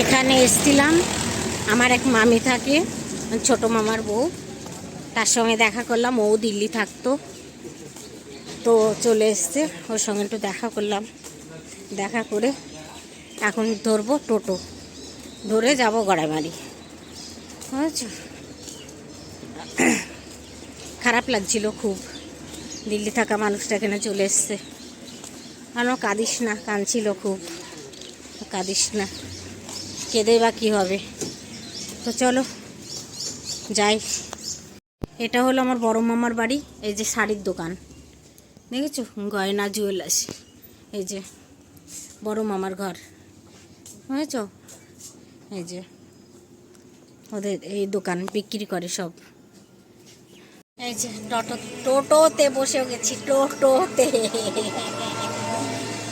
এখানে এসছিলাম। আমার এক মামি থাকে, ছোট মামার বউ। তার সঙ্গে দেখা করলাম, ও দিল্লি থাকতো। তো চলে এসছে। ওর সঙ্গে একটু দেখা করলাম। দেখা করে এখন ধরবো টোটো। ধরে যাব গড়াইমারি। বুঝেছ? খারাপ লাগছিল খুব। দিল্লি থাকা মানুষটা এখানে চলে এসছে। আমার কাঁদিস না, কাঁদছিল খুব। কাঁদিস না। কেঁদে বা কী হবে? তো চলো, যাই। এটা হলো আমার বড় মামার বাড়ি, এই যে শাড়ির দোকান। দেখেছ? গয়না, জুয়েলার্স। এই যে, বড় মামার ঘর। বুঝেছ এই যে, ওদের এই দোকান বিক্রি করে সব। এই যে, টোটো, টোটোতে বসেও গেছি, টোটোতে।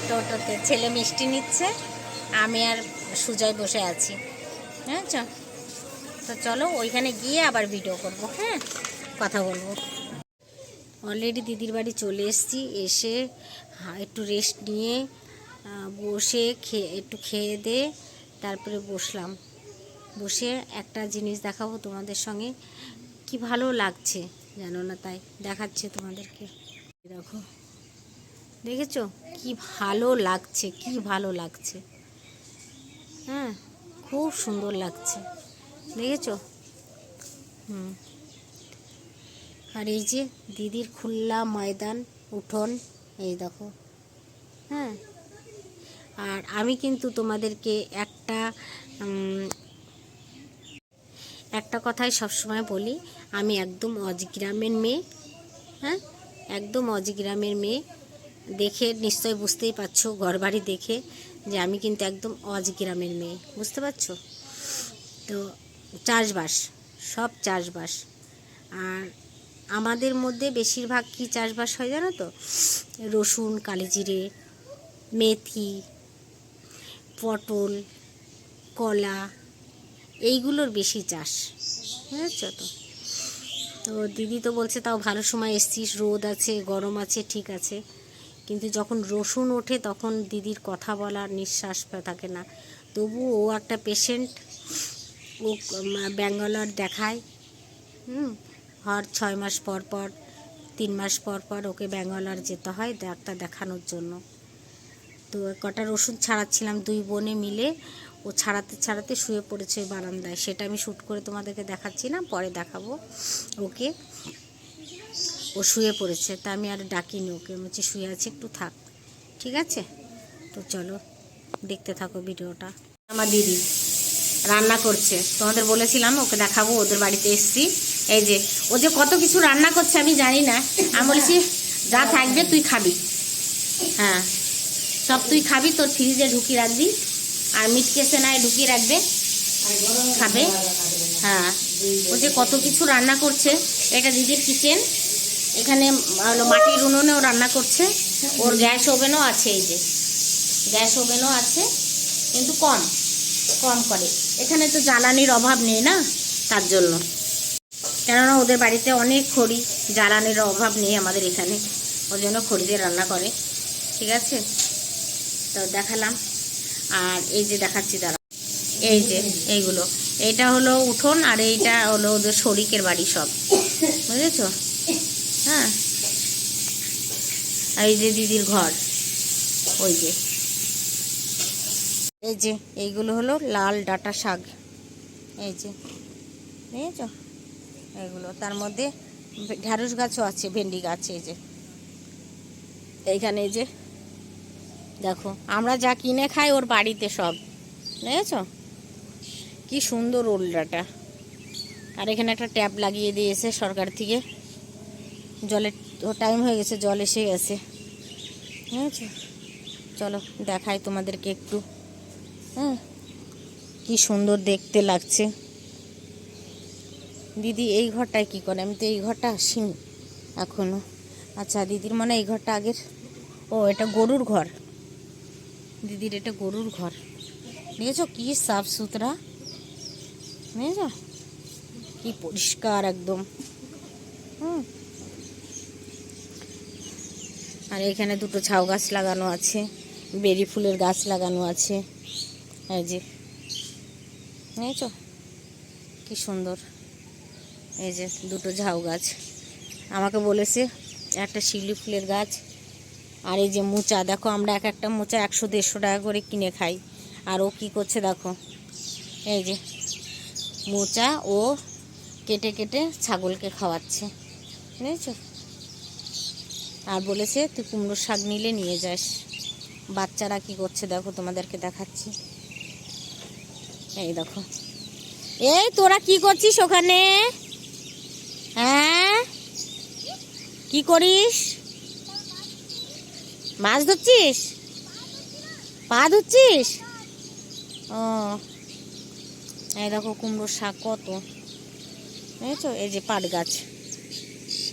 টোটোতে ছেলে মিষ্টি নিচ্ছে, আমি আর সুজয় বসে আছি। হ্যাঁ তো চলো, ওইখানে গিয়ে আবার ভিডিও করব হ্যাঁ? কথা বলব। অলরেডি দিদির বাড়ি চলে এসেছি, এসে একটু রেস্ট নিয়ে বসে খেয়ে একটু খেয়ে দে, তারপরে বসলাম। বসে একটা জিনিস দেখাবো তোমাদের সঙ্গে। কি ভালো লাগছে জানো না তাই, দেখাচ্ছে তোমাদেরকে। দেখো, দেখেছ? কি ভালো লাগছে, কি ভালো লাগছে। হ্যাঁ খুব সুন্দর লাগছে। দেখেছ? হুম। আর এই যে দিদির খোলা ময়দান, উঠোন, এই দেখো। হ্যাঁ? আর আমি কিন্তু তোমাদেরকে একটা একটা কথাই সবসময় বলি, আমি একদম অজগ্রামের মেয়ে হ্যাঁ? একদম অজগ্রামের মেয়ে। দেখে নিশ্চয় বুঝতেই পারছ, ঘরবাড়ি দেখে, যে আমি কিন্তু একদম অজগ্রামের মেয়ে। বুঝতে পারছ? তো চাষবাস, সব চাষবাস। আর আমাদের মধ্যে বেশিরভাগ কি চাষবাস হয় জানো তো? রসুন, কালিজিরে, মেথি, পটল, কলা, এইগুলোর বেশি চাষ। বুঝেছ তো? তো দিদি তো বলছে তাও ভালো সময় এসছিস, রোদ আছে, গরম আছে, ঠিক আছে। কিন্তু যখন রসুন ওঠে তখন দিদির কথা বলার নিঃশ্বাস থাকে না। তবু ও একটা পেশেন্ট ও ব্যাঙ্গালোর দেখায়। হুম? হর ছয় মাস পর পর, তিন মাস পর পর ওকে ব্যাঙ্গালোর যেতে হয় ডাক্তার দেখানোর জন্য। তো কটার ওষুধ ছাড়াচ্ছিলাম দুই বোনে মিলে। ও ছাড়াতে ছাড়াতে শুয়ে পড়েছে বারান্দায়। সেটা আমি শ্যুট করে তোমাদেরকে দেখাচ্ছি না, পরে দেখাবো ওকে। ও শুয়ে পড়েছে, তা আমি আর ডাকিনি ওকে। বলছি, শুয়ে আছে, একটু থাক। ঠিক আছে? তো চলো, দেখতে থাকো ভিডিওটা। আমার দিদি রান্না করছে। তোমাদের বলেছিলাম, ওকে দেখাবো, ওদের বাড়িতে এসছি। এই যে, ও যে কত কিছু রান্না করছে আমি জানি না। আমি বলেছি, যা থাকবে তুই খাবি। হ্যাঁ সব তুই খাবি, তোর ফ্রিজে ঢুকিয়ে রাখবি, আর মিট কেসে নাই ঢুকিয়ে রাখবে, খাবে। হ্যাঁ ও যে কত কিছু রান্না করছে, এটা দিদির কিচেন এখানে মাটির উনুনেও রান্না করছে, ওর গ্যাস ওভেনও আছে এই যে, গ্যাস ওভেনও আছে, কিন্তু কম কম করে। এখানে তো জ্বালানির অভাব নেই না, তার জন্য। ওদের বাড়িতে অনেক খড়ি জ্বালানির অভাব নেই আমাদের এখানে। ওর জন্য খড়ি দিয়ে রান্না করে, ঠিক আছে? তো দেখালাম। আর এই যে দেখাচ্ছি দাঁড়া এই যে, এইগুলো। এইটা হলো উঠোন আর এইটা হলো ওদের শরিকের বাড়ি সব। বুঝেছ? হ্যাঁ। এই যে দিদির ঘর, ওই যে। এই যে, এইগুলো হলো লাল ডাটা শাক। এই যে, বুঝেছ? এগুলো। তার মধ্যে ঢ্যাঁড়স গাছও আছে, ভেন্ডি গাছ এই যে। এইখানে এই যে, দেখো, আমরা যা কিনে খাই ওর বাড়িতে সব। দেখেছ? কি সুন্দর ওল্ডাটা আর এখানে একটা ট্যাপ লাগিয়ে দিয়েছে সরকার থেকে। জলের টাইম হয়ে গেছে, জল এসে গেছে। বুঝেছ চলো, দেখাই তোমাদেরকে একটু। হ্যাঁ কি সুন্দর দেখতে লাগছে। দিদি এই ঘরটায় কি করে? আমি তো এই ঘরটা আসিনি এখনও। আচ্ছা দিদির মনে এই ঘরটা আগের? ও, এটা গরুর ঘর। দিদির এটা গরুর ঘর। দেখেছ কি সাফ সুতরা? বুঝেছ কি পরিষ্কার একদম। হুম। আর এখানে দুটো ছাউ গাছ লাগানো আছে, বেরি ফুলের গাছ লাগানো আছে। এই যে। বুঝেছ কি সুন্দর। এই যে দুটো ঝাউ গাছ। আমাকে বলেছে, একটা শিউলি ফুলের গাছ আর এই যে মোচা। দেখো, আমরা এক একটা মোচা একশো দেড়শো টাকা করে কিনে খাই। আর ও কী করছে দেখো, এই যে মোচা ও কেটে কেটে ছাগলকে খাওয়াচ্ছে। বুঝেছ? আর বলেছে, তুই কুমড়োর শাক নিলে নিয়ে যাস। বাচ্চারা কি করছে দেখো, তোমাদেরকে দেখাচ্ছি। এই দেখো। এই, তোরা কি করছিস ওখানে হ্যাঁ কি করিস? মাছ ধরছিস? পা ধরছিস? ও, এই দেখো কুমড়োর শাক কত। বুঝেছ? এই যে পাট গাছ।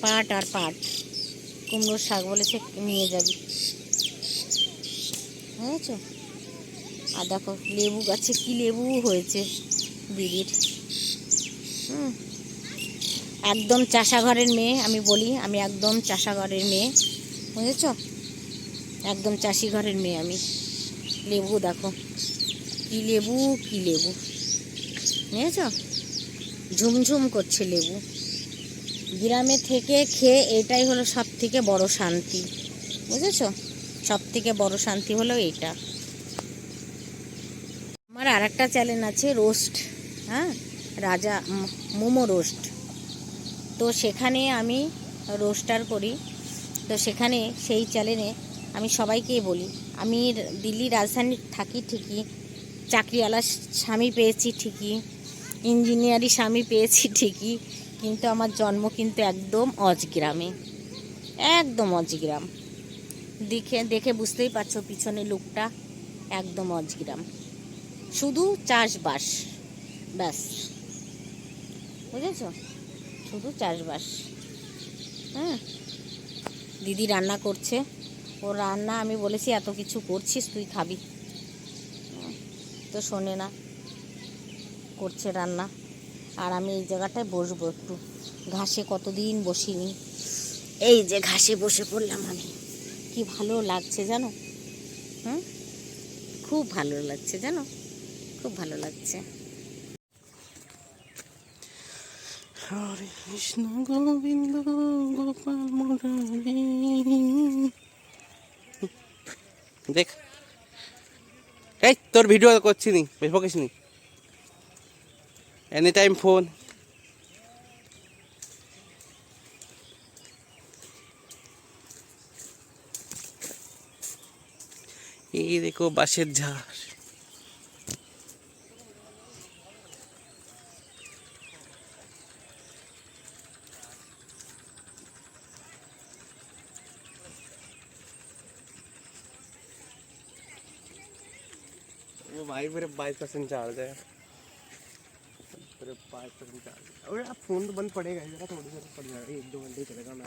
পাট আর পাট। কুমড়োর শাক বলেছে নিয়ে যাবি। বুঝেছ? আর দেখো লেবু গাছে কি লেবু হয়েছে দিদির হুম। একদম চাষা ঘরের মেয়ে, আমি বলি, আমি একদম চাষা ঘরের মেয়ে। বুঝেছ? একদম চাষি ঘরের মেয়ে আমি। লেবু দেখো। কি লেবু কি লেবু। বুঝেছ? ঝুমঝুম করছে লেবু। গ্রামে থেকে খেয়ে এটাই হলো সব থেকে বড় শান্তি। বুঝেছ? সব থেকে বড় শান্তি হলো এটা। আমার আর একটা চ্যানেল আছে রোস্ট হ্যাঁ? রাজা মোমো রোস্ট তো সেখানে আমি রোস্টার করি। তো সেখানে সেই চ্যানেলে আমি সবাইকেই বলি, আমি দিল্লি রাজধানী থাকি ঠিকই, চাকরিওয়ালা স্বামী পেয়েছি ঠিকই, ইঞ্জিনিয়ারি স্বামী পেয়েছি ঠিকই, কিন্তু আমার জন্ম কিন্তু একদম অজগ্রামে, একদম অজগ্রাম। দেখে দেখে বুঝতেই পারছ পিছনে লুকটা একদম অজগ্রাম। শুধু চাষবাস, ব্যাস। বুঝেছ? শুধু চাষবাস। হ্যাঁ দিদি রান্না করছে। ও রান্না আমি বলেছি, এত কিছু করছিস, তুই খাবি। তো শোনে না, করছে রান্না। আর আমি এই জায়গাটায় বসবো একটু। ঘাসে কতদিন বসিনি। এই যে ঘাসে বসে পড়লাম আমি। কি ভালো লাগছে জানো? হুম? খুব ভালো লাগছে জানো? খুব ভালো লাগছে। হরে কৃষ্ণ গোবিন্দ গোপাল মুরারি দেখ। এই, তোর ভিডিও করছি নি ফেসবুকে নি এনি টাইম ফোন এই দেখো বাঁশের ঝাড়। वो भाई मेरे बाईस परसेंट चार्ज है मेरे बाईस परसेंट चार्ज है अरे आप फ़ोन तो बंद पड़ेगा जरा थोड़ी देर पड़ जाएगा। एक दो घंटे ही चलेगा मैं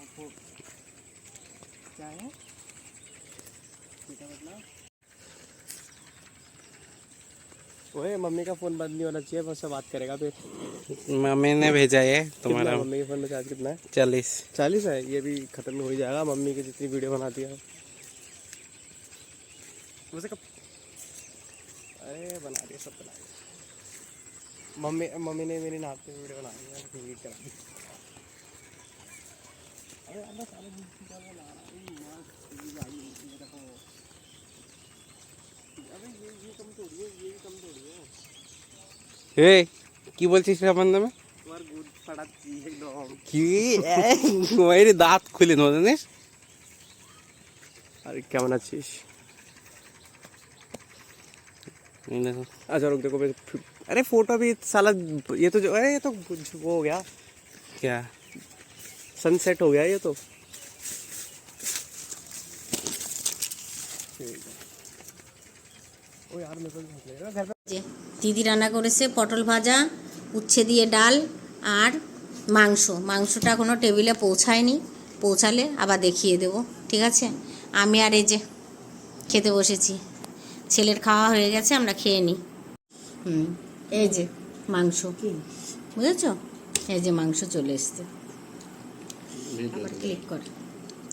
आपको क्या है? मतलब? ओए मम्मी का फ़ोन बंद नहीं होना चाहिए मैं उससे बात करेगा फिर। मम्मी ने भेजा है तुम्हारा। मम्मी के फ़ोन में चार्ज कितना है? चालीस। चालीस है ये भी खत्म हो ही जाएगा। मम्मी की जितनी वीडियो बनाती है। वैसे कब अरे बना दिया सब बना दिया मम्मी मम्मी ने मेरी नहाते हुए वीडियो बनाई है डिलीट कर दी अरे अब बस अलग चीज़ का बना रहा हूँ, मस्त ये गाड़ी ये देखो। अबे ये ये कम थोड़ी है ये भी कम थोड़ी है এ কি বলছিস রে আমার নামে তোমার গুড ফাটাচ্ছি একদম কি ওই দাঁত খুলে নো জানিস अरे কেমন আছিস এই দেখো। अच्छा रुक देखो मैं फि- अरे फोटो भी साला ये तो जो अरे ये तो कुछ वो हो गया क्या सनसेट हो गया ये तो ओ यार मेरे को भी भूख लग रहा है। घर पे যে দিদি রান্না করেছে পটল ভাজা উচ্ছে দিয়ে ডাল আর মাংস মাংসটা এখনও টেবিলে পৌঁছায়নি পৌঁছালে আবার দেখিয়ে দেব ঠিক আছে আমি আর এই যে খেতে বসেছি ছেলের খাওয়া হয়ে গেছে আমরা খেয়ে নিই। হুম এই যে মাংস। বুঝেছ? এই যে মাংস চলে এসছে। আবার ক্লিক কর।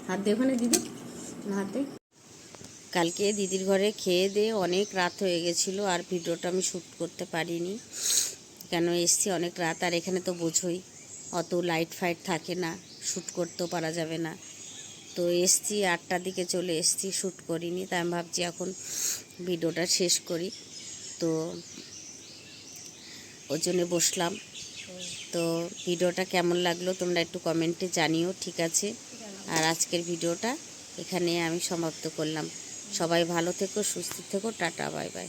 হাত দে ওখানে দিদি। না হাত দে। কালকে দিদির ঘরে খেয়ে দিয়ে অনেক রাত হয়ে গেছিল আর ভিডিওটা আমি শ্যুট করতে পারিনি। কেন এসছি অনেক রাত আর এখানে তো বোঝোই অত লাইট ফাইট থাকে না শ্যুট করতেও পারা যাবে না। তো এসছি, আটটার দিকে চলে এসছি, শ্যুট করিনি, তাই আমি ভাবছি এখন ভিডিওটা শেষ করি। তো ওর জন্য বসলাম। তো ভিডিওটা কেমন লাগল তোমরা একটু কমেন্টে জানিও, ঠিক আছে? আর আজকের ভিডিওটা এখানে আমি সমাপ্ত করলাম। সবাই ভালো থেকো, সুস্থ থেকো, টাটা, বাই বাই।